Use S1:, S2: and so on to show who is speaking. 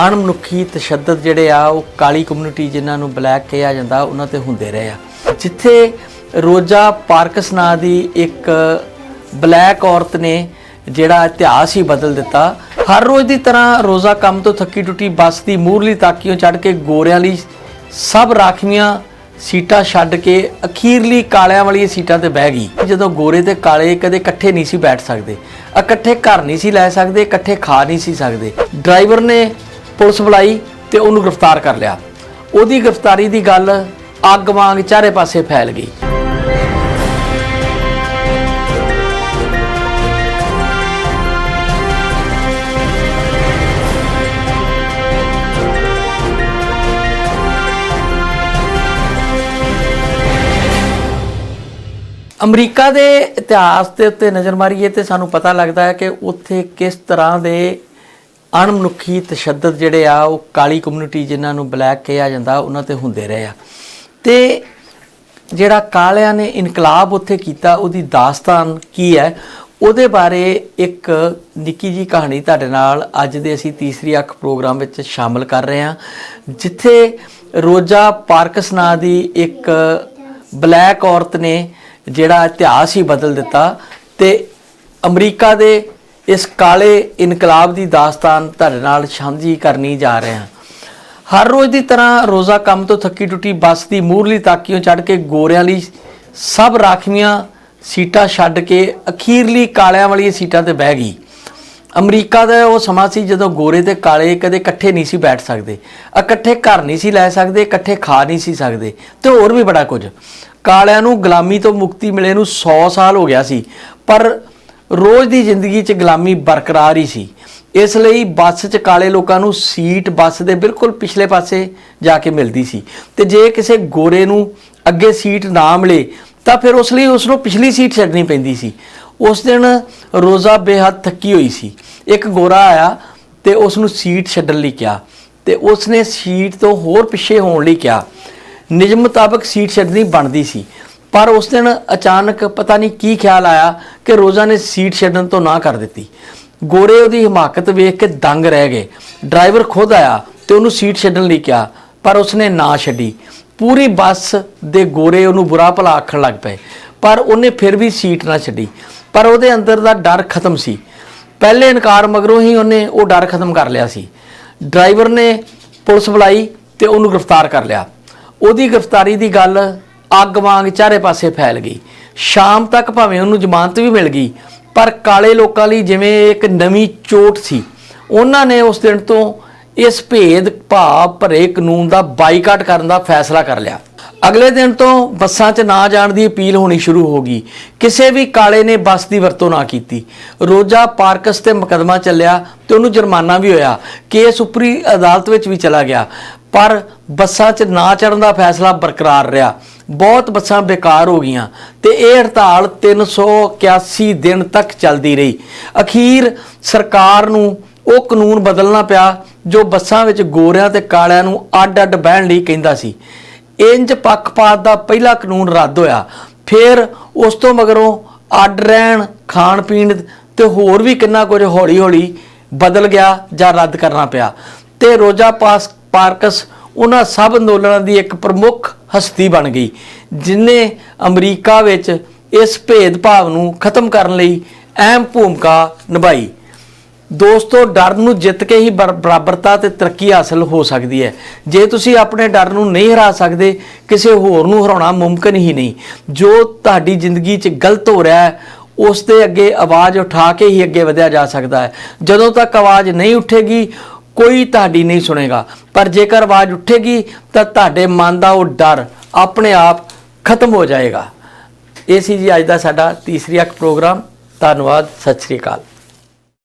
S1: ਅਣਮਨੁੱਖੀ ਤਸ਼ੱਦਦ ਜਿਹੜੇ ਆ, ਉਹ ਕਾਲੀ ਕਮਿਊਨਿਟੀ ਜਿਨ੍ਹਾਂ ਨੂੰ ਬਲੈਕ ਕਿਹਾ ਜਾਂਦਾ, ਉਹਨਾਂ ਤੇ ਹੁੰਦੇ ਰਹੇ ਆ। ਜਿੱਥੇ ਰੋਜ਼ਾ ਪਾਰਕਸ ਨਾਂ ਦੀ ਇੱਕ ਬਲੈਕ ਔਰਤ ਨੇ ਜਿਹੜਾ ਇਤਿਹਾਸ ਹੀ ਬਦਲ ਦਿੱਤਾ, ਹਰ ਰੋਜ਼ ਦੀ ਤਰ੍ਹਾਂ ਰੋਜ਼ਾ ਕੰਮ ਤੋਂ ਥੱਕੀ ਟੁੱਟੀ ਬੱਸ ਦੀ ਮੂਰਲੀ ਤਾਕੀਓਂ ਚੜ੍ਹ ਕੇ ਗੋਰਿਆਂ ਲਈ ਸਭ ਰਾਖਵੀਆਂ ਸੀਟਾਂ ਛੱਡ ਕੇ ਅਖੀਰਲੀ ਕਾਲਿਆਂ ਵਾਲੀਆਂ ਸੀਟਾਂ ਤੇ ਬਹਿ ਗਈ। ਜਦੋਂ ਗੋਰੇ ਤੇ ਕਾਲੇ ਕਦੇ ਇਕੱਠੇ ਨਹੀਂ ਸੀ ਬੈਠ ਸਕਦੇ, ਇਕੱਠੇ ਘਰ ਨਹੀਂ ਸੀ ਲੈ ਸਕਦੇ, ਇਕੱਠੇ ਖਾ ਨਹੀਂ ਸੀ ਸਕਦੇ। ਡਰਾਈਵਰ ਨੇ ਪੁਲਿਸ ਬੁਲਾਈ ਤੇ ਉਹਨੂੰ ਗ੍ਰਿਫਤਾਰ ਕਰ ਲਿਆ। ਉਹਦੀ ਗ੍ਰਿਫਤਾਰੀ ਦੀ ਗੱਲ ਅੱਗ ਵਾਂਗ ਚਾਰੇ ਪਾਸੇ ਫੈਲ ਗਈ। ਅਮਰੀਕਾ ਦੇ ਇਤਿਹਾਸ ਦੇ ਉੱਤੇ ਨਜ਼ਰ ਮਾਰੀਏ ਤੇ ਸਾਨੂੰ ਪਤਾ ਲੱਗਦਾ ਹੈ ਕਿ ਉੱਥੇ ਕਿਸ ਤਰ੍ਹਾਂ ਦੇ ਅਣਮਨੁੱਖੀ ਤਸ਼ੱਦਦ ਜਿਹੜੇ ਆ, ਉਹ ਕਾਲੀ ਕਮਿਊਨਿਟੀ ਜਿਨ੍ਹਾਂ ਨੂੰ ਬਲੈਕ ਕਿਹਾ ਜਾਂਦਾ, ਉਹਨਾਂ ਤੇ ਹੁੰਦੇ ਰਹੇ ਆ। ਤੇ ਜਿਹੜਾ ਕਾਲਿਆਂ ਨੇ ਇਨਕਲਾਬ ਉੱਥੇ ਕੀਤਾ, ਉਹਦੀ ਦਾਸਤਾਨ ਕੀ ਹੈ? ਉਹਦੇ ਬਾਰੇ ਇੱਕ ਨਿੱਕੀ ਜੀ ਕਹਾਣੀ ਤੁਹਾਡੇ ਨਾਲ ਅੱਜ ਦੇ ਅਸੀਂ ਤੀਸਰੀ ਅੱਖ ਪ੍ਰੋਗਰਾਮ ਵਿੱਚ ਸ਼ਾਮਲ ਕਰ ਰਹੇ ਹਾਂ, ਜਿੱਥੇ ਰੋਜ਼ਾ ਪਾਰਕਸ ਨਾਂ ਦੀ ਇੱਕ ਬਲੈਕ ਔਰਤ ਨੇ ਜਿਹੜਾ ਇਤਿਹਾਸ ਹੀ ਬਦਲ ਦਿੱਤਾ ਤੇ ਅਮਰੀਕਾ ਦੇ ਇਸ ਕਾਲੇ ਇਨਕਲਾਬ ਦੀ ਦਾਸਤਾਨ ਤੁਹਾਡੇ ਨਾਲ ਸਾਂਝੀ ਕਰਨੀ ਜਾ ਰਹੇ ਹਾਂ। ਹਰ ਰੋਜ਼ ਦੀ ਤਰ੍ਹਾਂ ਰੋਜ਼ਾ ਕੰਮ ਤੋਂ ਥੱਕੀ ਟੁੱਟੀ ਬੱਸ ਦੀ ਮੂਰਲੀ ਤਾਕੀਓਂ ਚੜ੍ਹ ਕੇ ਗੋਰਿਆਂ ਲਈ ਸਭ ਰਾਖਵੀਆਂ ਸੀਟਾਂ ਛੱਡ ਕੇ ਅਖੀਰਲੀ ਕਾਲਿਆਂ ਵਾਲੀਆਂ ਸੀਟਾਂ ਤੇ ਬਹਿ ਗਈ। ਅਮਰੀਕਾ ਦਾ ਉਹ ਸਮਾਂ ਸੀ ਜਦੋਂ ਗੋਰੇ ਤੇ ਕਾਲੇ ਕਦੇ ਇਕੱਠੇ ਨਹੀਂ ਸੀ ਬੈਠ ਸਕਦੇ। ਇਕੱਠੇ ਘਰ ਨਹੀਂ ਸੀ ਲੈ ਸਕਦੇ, ਇਕੱਠੇ ਖਾ ਨਹੀਂ ਸੀ ਸਕਦੇ ਤੇ ਹੋਰ ਵੀ ਬੜਾ ਕੁਝ। ਕਾਲਿਆਂ ਨੂੰ ਗੁਲਾਮੀ ਤੋਂ ਮੁਕਤੀ ਮਿਲੇ ਨੂੰ 100 ਸਾਲ ਹੋ ਗਿਆ ਸੀ। ਪਰ ਰੋਜ਼ ਦੀ ਜ਼ਿੰਦਗੀ 'ਚ ਗੁਲਾਮੀ ਬਰਕਰਾਰ ਹੀ ਸੀ। ਇਸ ਲਈ ਬੱਸ 'ਚ ਕਾਲੇ ਲੋਕਾਂ ਨੂੰ ਸੀਟ ਬੱਸ ਦੇ ਬਿਲਕੁਲ ਪਿਛਲੇ ਪਾਸੇ ਜਾ ਕੇ ਮਿਲਦੀ ਸੀ। ਤੇ ਜੇ ਕਿਸੇ ਗੋਰੇ ਨੂੰ ਅੱਗੇ ਸੀਟ ਨਾ ਮਿਲੇ, ਤਾਂ ਫਿਰ ਉਸ ਲਈ ਉਸ ਨੂੰ ਪਿਛਲੀ ਸੀਟ ਛੱਡਣੀ ਪੈਂਦੀ ਸੀ। ਉਸ ਦਿਨ ਰੋਜ਼ਾ ਬੇਹੱਦ ਥੱਕੀ ਹੋਈ ਸੀ। ਇੱਕ ਗੋਰਾ ਆਇਆ ਤੇ ਉਸ ਨੂੰ ਸੀਟ ਛੱਡਣ ਲਈ ਕਿਹਾ ਤੇ ਉਸ ਨੇ ਸੀਟ ਤੋਂ ਹੋਰ ਪਿੱਛੇ ਹੋਣ ਲਈ ਕਿਹਾ। ਨਿਯਮ ਮੁਤਾਬਕ ਸੀਟ ਛੱਡਣੀ ਬਣਦੀ ਸੀ। ਪਰ ਉਸ ਦਿਨ ਅਚਾਨਕ ਪਤਾ ਨਹੀਂ ਕੀ ਖਿਆਲ ਆਇਆ ਕਿ ਰੋਜ਼ਾ ਨੇ ਸੀਟ ਛੱਡਣ ਤੋਂ ਨਾ ਕਰ ਦਿੱਤੀ। ਗੋਰੇ ਉਹਦੀ ਹਿਮਾਕਤ ਵੇਖ ਕੇ ਦੰਗ ਰਹਿ ਗਏ। ਡਰਾਈਵਰ ਖੁਦ ਆਇਆ ਤੇ ਉਹਨੂੰ ਸੀਟ ਛੱਡਣ ਲਈ ਕਿਹਾ, ਪਰ ਉਸਨੇ ਨਾ ਛੱਡੀ। ਪੂਰੀ ਬੱਸ ਦੇ ਗੋਰੇ ਉਹਨੂੰ ਬੁਰਾ ਭਲਾ ਆਖਣ ਲੱਗ ਪਏ, ਪਰ ਉਹਨੇ ਫਿਰ ਵੀ ਸੀਟ ਨਾ ਛੱਡੀ। ਪਰ ਉਹਦੇ ਅੰਦਰ ਦਾ ਡਰ ਖਤਮ ਸੀ। ਪਹਿਲੇ ਇਨਕਾਰ ਮਗਰੋਂ ਹੀ ਉਹਨੇ ਉਹ ਡਰ ਖਤਮ ਕਰ ਲਿਆ ਸੀ। ਡਰਾਈਵਰ ਨੇ ਪੁਲਿਸ ਬੁਲਾਈ ਤੇ ਉਹਨੂੰ ਗ੍ਰਿਫਤਾਰ ਕਰ ਲਿਆ। ਉਹਦੀ ਗ੍ਰਿਫਤਾਰੀ ਦੀ ਗੱਲ ਅੱਗ ਵਾਂਗ ਚਾਰੇ ਪਾਸੇ ਫੈਲ ਗਈ। ਸ਼ਾਮ ਤੱਕ ਭਾਵੇਂ ਉਹਨੂੰ ਜ਼ਮਾਨਤ ਵੀ ਮਿਲ ਗਈ, ਪਰ ਕਾਲੇ ਲੋਕਾਂ ਲਈ ਜਿਵੇਂ ਇੱਕ ਨਵੀਂ ਚੋਟ ਸੀ, ਉਹਨਾਂ ਨੇ ਉਸ ਦਿਨ ਤੋਂ ਇਸ ਭੇਦ, ਭਾਵ, ਭਰੇ ਕਾਨੂੰਨ ਦਾ ਬਾਈਕਾਟ ਕਰਨ ਦਾ ਫੈਸਲਾ ਕਰ ਲਿਆ। ਅਗਲੇ ਦਿਨ ਤੋਂ ਬੱਸਾਂ 'ਚ ਨਾ ਜਾਣ ਦੀ ਅਪੀਲ ਹੋਣੀ ਸ਼ੁਰੂ ਹੋ ਗਈ। ਕਿਸੇ ਵੀ ਕਾਲੇ ਨੇ ਬੱਸ ਦੀ ਵਰਤੋਂ ਨਾ ਕੀਤੀ। ਰੋਜ਼ਾ ਪਾਰਕਸ ਤੇ ਮੁਕਦਮਾ ਚੱਲਿਆ ਤੇ ਉਹਨੂੰ ਜੁਰਮਾਨਾ ਵੀ ਹੋਇਆ। ਕੇਸ ਉਪਰੀ ਅਦਾਲਤ ਵਿੱਚ ਵੀ ਚਲਾ ਗਿਆ। ਪਰ ਬੱਸਾਂ 'ਚ ਨਾ ਚੜਨ ਦਾ ਫੈਸਲਾ ਬਰਕਰਾਰ ਰਿਹਾ। ਬਹੁਤ ਬੱਸਾਂ ਬੇਕਾਰ ਹੋ ਗਈਆਂ ਤੇ ਇਹ ਹੜਤਾਲ 381 ਦਿਨ ਤੱਕ ਚੱਲਦੀ ਰਹੀ। ਅਖੀਰ ਸਰਕਾਰ ਨੂੰ ਉਹ ਕਾਨੂੰਨ ਬਦਲਣਾ ਪਿਆ ਜੋ ਬੱਸਾਂ ਵਿੱਚ ਗੋਰਿਆਂ ਤੇ ਕਾਲਿਆਂ ਨੂੰ ਅੱਡ-ਅੱਡ ਬਹਿਣ ਲਈ ਕਹਿੰਦਾ ਸੀ। ਇੰਜ ਪੱਖਪਾਤ ਦਾ ਪਹਿਲਾ ਕਾਨੂੰਨ ਰੱਦ ਹੋਇਆ। ਫਿਰ ਉਸ ਤੋਂ ਮਗਰੋਂ ਅੱਡ ਰਹਿਣ, ਖਾਣ ਪੀਣ ਤੇ ਹੋਰ ਵੀ ਕਿੰਨਾ ਕੁਝ ਹੌਲੀ-ਹੌਲੀ ਬਦਲ ਗਿਆ ਜਾਂ ਰੱਦ ਕਰਨਾ ਪਿਆ। ਤੇ ਰੋਜ਼ਾ ਪਾਸ ਪਾਰਕਸ, ਉਹਨਾਂ ਸਭ ਅੰਦੋਲਨਾਂ ਦੀ ਇੱਕ ਪ੍ਰਮੁੱਖ ਹਸਤੀ ਬਣ ਗਈ, ਜਿਨੇ ਅਮਰੀਕਾ ਵਿੱਚ ਇਸ ਭੇਦਭਾਵ ਨੂੰ ਖਤਮ ਕਰਨ ਲਈ ਅਹਿਮ ਭੂਮਿਕਾ ਨਿਭਾਈ। ਦੋਸਤੋ, ਡਰ ਨੂੰ ਜਿੱਤ ਕੇ ਹੀ ਬਰ- ਬਰਾਬਰਤਾ ਤੇ ਤਰੱਕੀ ਹਾਸਲ ਹੋ ਸਕਦੀ ਹੈ। ਜੇ ਤੁਸੀਂ ਆਪਣੇ ਡਰ ਨੂੰ ਨਹੀਂ ਹਰਾ ਸਕਦੇ, ਕਿਸੇ ਹੋਰ ਨੂੰ ਹਰਾਉਣਾ ਮੁਮਕਿਨ ਹੀ ਨਹੀਂ। ਜੋ ਤੁਹਾਡੀ ਜ਼ਿੰਦਗੀ 'ਚ ਗਲਤ ਹੋ ਰਿਹਾ ਹੈ, ਉਸ ਦੇ ਅੱਗੇ ਆਵਾਜ਼ ਉਠਾ ਕੇ ਹੀ ਅੱਗੇ ਵਧਿਆ ਜਾ ਸਕਦਾ ਹੈ। ਜਦੋਂ ਤੱਕ ਆਵਾਜ਼ ਨਹੀਂ ਉੱਠੇਗੀ ਕੋਈ ਤੁਹਾਡੀ ਨਹੀਂ ਸੁਣੇਗਾ। ਪਰ ਜੇਕਰ ਆਵਾਜ਼ ਉੱਠੇਗੀ, ਤਾਂ ਤੁਹਾਡੇ ਮਨ ਦਾ ਉਹ ਡਰ ਆਪਣੇ ਆਪ ਖਤਮ ਹੋ ਜਾਏਗਾ। ਇਹ ਸੀ ਜੀ ਅੱਜ ਦਾ ਸਾਡਾ ਤੀਸਰੀ ਅੱਖ ਪ੍ਰੋਗਰਾਮ। ਧੰਨਵਾਦ, ਸਤਿ ਸ੍ਰੀ ਅਕਾਲ।